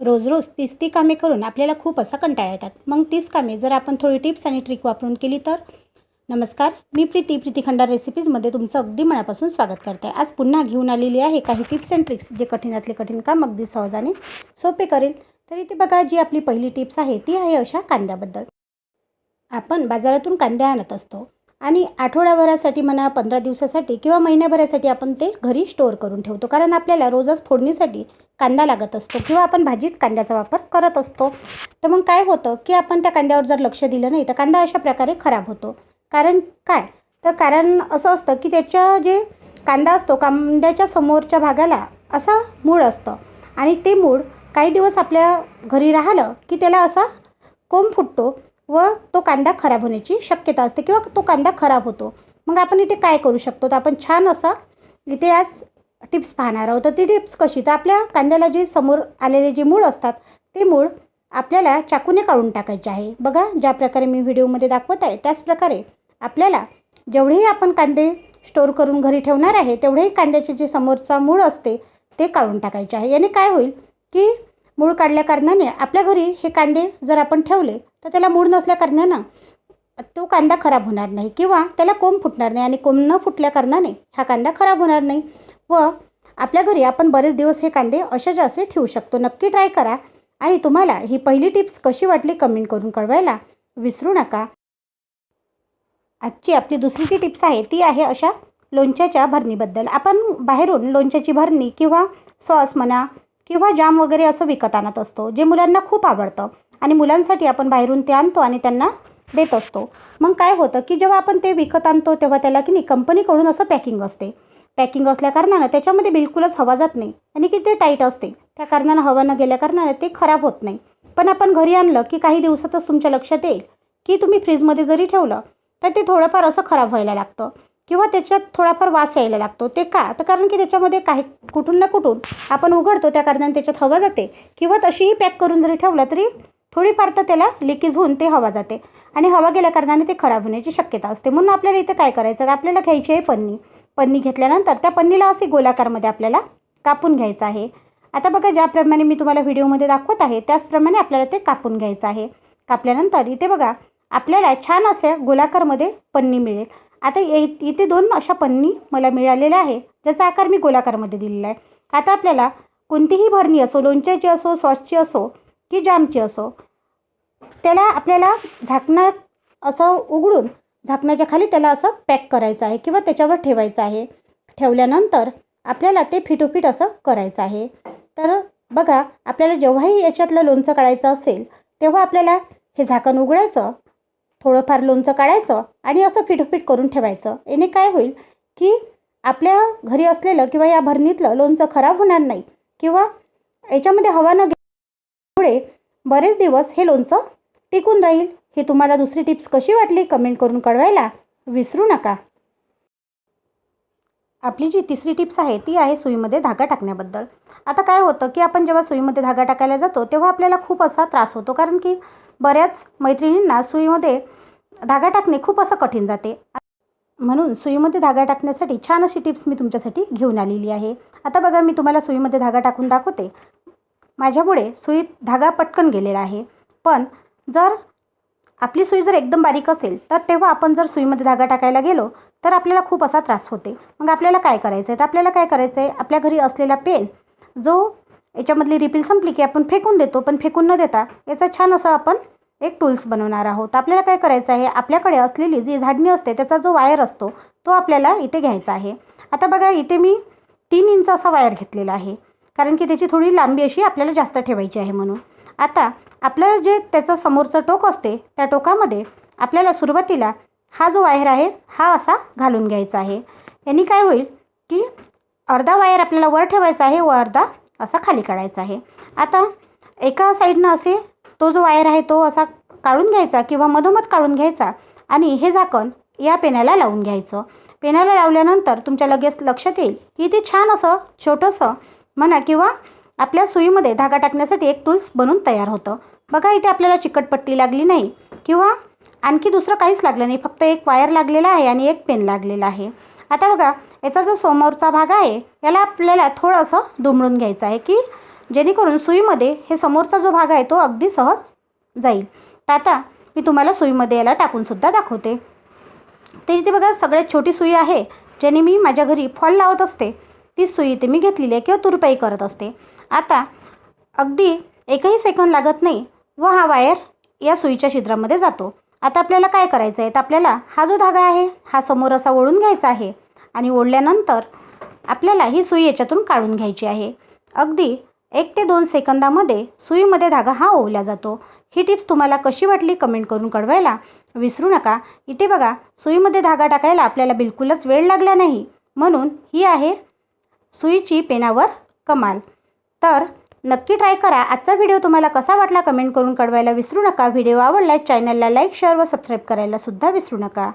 रोज रोज तीच ती कामे करून आपल्याला खूप असा कंटाळा येतात. मग तीच कामे जर आपण थोडी टिप्स आणि ट्रिक वापरून केली तर? नमस्कार मी प्रीती प्रीती खंडार रेसिपीजमध्ये तुमचं अगदी मनापासून स्वागत करते. आज पुन्हा घेऊन आलेली आहे काही टिप्स अँड ट्रिक्स जे कठीणातले कठीण काम अगदी सहजाने सोपे करेल. तर इथे बघा जी आपली पहिली टिप्स आहे ती आहे अशा कांद्याबद्दल. आपण बाजारातून कांदे आणत असतो. आणि आठवड्याभरासाठी म्हणा पंधरा दिवसासाठी किंवा महिन्याभरासाठी आपण ते घरी स्टोअर करून ठेवतो. कारण आपल्याला रोजच फोडणीसाठी कांदा लागत असतो किंवा आपण भाजीत कांद्याचा वापर करत असतो. तर मग काय होतं की आपण त्या कांद्यावर जर लक्ष दिलं नाही तर कांदा अशा प्रकारे खराब होतो. कारण काय? तर कारण असं असतं की त्याच्या जे कांदा असतो कांद्याच्या समोरच्या भागाला असा मूळ असतं. आणि ते मूळ काही दिवस आपल्या घरी राहिलं की त्याला असा कोंब फुटतो. व तो कांदा खराब होण्याची शक्यता असते किंवा तो कांदा खराब होतो. मग आपण इथे काय करू शकतो? तर आपण छान असा इथे आज टिप्स पाहणार आहोत. तर ती टिप्स कशी? तर आपल्या कांद्याला जे समोर आलेले जे मूळ असतात ते मूळ आपल्याला चाकूने काढून टाकायचे आहे. बघा ज्या प्रकारे मी व्हिडिओमध्ये दाखवत आहे त्याच प्रकारे आपल्याला जेवढेही आपण कांदे स्टोअर करून घरी ठेवणार आहे तेवढेही कांद्याचे जे समोरचा मूळ असते ते काढून टाकायचे आहे. याने काय होईल की मूळ काढल्या कारणाने आपल्या घरी हे कांदे जर आपण ठेवले तर त्याला मूळ नसल्या कारणानं तो कांदा खराब होणार नाही किंवा त्याला कोंब फुटणार नाही आणि कोंब न फुटल्या कारणाने हा कांदा खराब होणार नाही. व आपल्या घरी आपण बरेच दिवस हे कांदे असेच असे ठेवू शकतो. नक्की ट्राय करा आणि तुम्हाला ही पहिली टिप्स कशी वाटली कमेंट करून कळवायला विसरू नका. आजची आपली दुसरी जी टिप्स आहे ती आहे अशा लोणच्याच्या भरणीबद्दल. आपण बाहेरून लोणच्याची भरणी किंवा सॉस म्हणा किंवा जाम वगैरे असं विकत आणत असतो जे मुलांना खूप आवडतं. आणि मुलांसाठी आपण बाहेरून ते आणतो आणि त्यांना देत असतो. मग काय होतं की जेव्हा आपण ते विकत आणतो तेव्हा त्याला की नाही कंपनीकडून असं पॅकिंग असते. पॅकिंग असल्याकारणानं त्याच्यामध्ये बिलकुलच हवा जात नाही आणि की ते टाईट असते. त्या कारणानं हवा न गेल्या कारणानं ते खराब होत नाही. पण आपण घरी आणलं की काही दिवसातच तुमच्या लक्षात येईल की तुम्ही फ्रीजमध्ये जरी ठेवलं तर ते थोडंफार असं खराब व्हायला लागतं. किंवा त्याच्यात थोडाफार वास यायला लागतो. ते का? तर कारण की त्याच्यामध्ये काही कुठून ना कुठून आपण उघडतो त्या कारणाने त्याच्यात हवा जाते. किंवा तशीही पॅक करून जरी ठेवलं तरी थोडीफार तर त्याला लिकेज होऊन ते हवा जाते. आणि हवा गेल्या कारणाने ते खराब होण्याची शक्यता असते. म्हणून आपल्याला इथे काय करायचं? तर आपल्याला घ्यायची आहे पन्नी. पन्नी घेतल्यानंतर त्या पन्नीला असे गोलाकारमध्ये आपल्याला कापून घ्यायचं आहे. आता बघा ज्याप्रमाणे मी तुम्हाला व्हिडिओमध्ये दाखवत आहे त्याचप्रमाणे आपल्याला ते कापून घ्यायचं आहे. कापल्यानंतर इथे बघा आपल्याला छान अशा गोलाकारमध्ये पन्नी मिळेल. आता इथे दोन अशा पन्नी मला मिळालेल्या आहे ज्याचा आकार मी गोलाकारमध्ये दिलेला आहे. आता आपल्याला कोणतीही भरणी असो लोणच्याची असो सॉसची असो की जामची असो त्याला आपल्याला झाकणं असं उघडून झाकणाच्या खाली त्याला असं पॅक करायचं आहे किंवा त्याच्यावर ठेवायचं आहे. ठेवल्यानंतर आपल्याला ते फिटोफिट असं करायचं आहे. तर बघा आपल्याला जेव्हाही याच्यातलं लोणचं काढायचं असेल तेव्हा आपल्याला हे झाकण उघडायचं थोडंफार लोणचं काढायचं आणि असं फिटफिट करून ठेवायचं. याने काय होईल की आपल्या घरी असलेलं किंवा या भरणीतलं लोणचं खराब होणार नाही किंवा याच्यामध्ये हवा न घेमुळे बरेच दिवस हे लोणचं टिकून राहील. ही तुम्हाला दुसरी टिप्स कशी वाटली कमेंट करून कळवायला विसरू नका. आपली जी तिसरी टिप्स आहे ती आहे सुईमध्ये धागा टाकण्याबद्दल. आता काय होतं की आपण जेव्हा सुईमध्ये धागा टाकायला जातो तेव्हा आपल्याला खूप असा त्रास होतो. कारण की बऱ्याच मैत्रिणींना सुईमध्ये धागा टाकणे खूप असं कठीण जाते. म्हणून सुईमध्ये धागा टाकण्यासाठी छान अशी टिप्स मी तुमच्यासाठी घेऊन आलेली आहे. आता बघा मी तुम्हाला सुईमध्ये धागा टाकून दाखवते. माझ्यामुळे सुईत धागा पटकन गेलेला आहे. पण जर आपली सुई जर एकदम बारीक असेल तर तेव्हा आपण जर सुईमध्ये धागा टाकायला गेलो तर आपल्याला खूप असा त्रास होते. मग आपल्याला काय करायचं आहे तर आपल्याला काय करायचं आहे आपल्या घरी असलेला पेन जो याच्यामधली रिपील संपली की आपण फेकून देतो पण फेकून न देता याचा छान असा आपण एक टूल्स बनवणार आहोत. आपल्याला काय करायचं आहे? आपल्याकडे असलेली जी झाडणी असते त्याचा जो वायर असतो तो आपल्याला इथे घ्यायचा आहे. आता बघा इथे मी तीन इंच असा वायर घेतलेला आहे. कारण की त्याची थोडी लांबी अशी आपल्याला जास्त ठेवायची आहे म्हणून. आता आपलं जे त्याचं समोरचं टोक असते त्या टोकामध्ये आपल्याला सुरुवातीला हा जो वायर आहे हा असा घालून घ्यायचा आहे. यांनी काय होईल की अर्धा वायर आपल्याला वर ठेवायचा आहे व अर्धा असा खाली काढायचा आहे. आता एका साईडनं असे तो जो वायर आहे तो असा काढून घ्यायचा किंवा मधोमध काढून घ्यायचा आणि हे झाकण या पेनाला लावून घ्यायचं. पेनाला लावल्यानंतर तुमच्या लगेच लक्षात येईल की ते छान असं छोटंसं म्हणा किंवा आपल्या सुईमध्ये धागा टाकण्यासाठी एक टूल्स बनून तयार होतं. बघा इथे आपल्याला चिकटपट्टी लागली नाही किंवा आणखी दुसरं काहीच लागलं नाही. फक्त एक वायर लागलेला आहे आणि एक पेन लागलेला आहे. आता बघा याचा जो समोरचा भाग आहे याला आपल्याला थोडंसं दुमडून घ्यायचं आहे की जेणेकरून सुईमध्ये हे समोरचा जो भाग आहे तो अगदी सहज जाईल. तर आता मी तुम्हाला सुईमध्ये याला टाकूनसुद्धा दाखवते. तर इथे बघा सगळ्यात छोटी सुई आहे ज्याने मी माझ्या घरी फॉल लावत असते. ती सुई इथे मी घेतलेली आहे किंवा तुरपाई करत असते. आता अगदी एकही सेकंद लागत नाही व हा वायर या सुईच्या छिद्रामध्ये जातो. आता आपल्याला काय करायचं आहे तर आपल्याला हा जो धागा आहे हा समोर असा ओढून घ्यायचा आहे. आणि ओढल्यानंतर आपल्याला ही सुई याच्यातून काढून घ्यायची आहे. अगदी एक ते दोन सेकंदामध्ये सुईमध्ये धागा हा ओवला जातो. ही टिप्स तुम्हाला कशी वाटली कमेंट करून कळवायला विसरू नका. इथे बघा सुईमध्ये धागा टाकायला आपल्याला बिलकुलच वेळ लागला नाही. म्हणून ही आहे सुईची पेनावर कमाल. तर नक्की ट्राय करा. आजचा व्हिडिओ तुम्हाला कसा वाटला कमेंट करून कळवायला विसरू नका. व्हिडिओ आवडला चॅनलला लाईक शेअर व सबस्क्राईब करायला सुद्धा विसरू नका.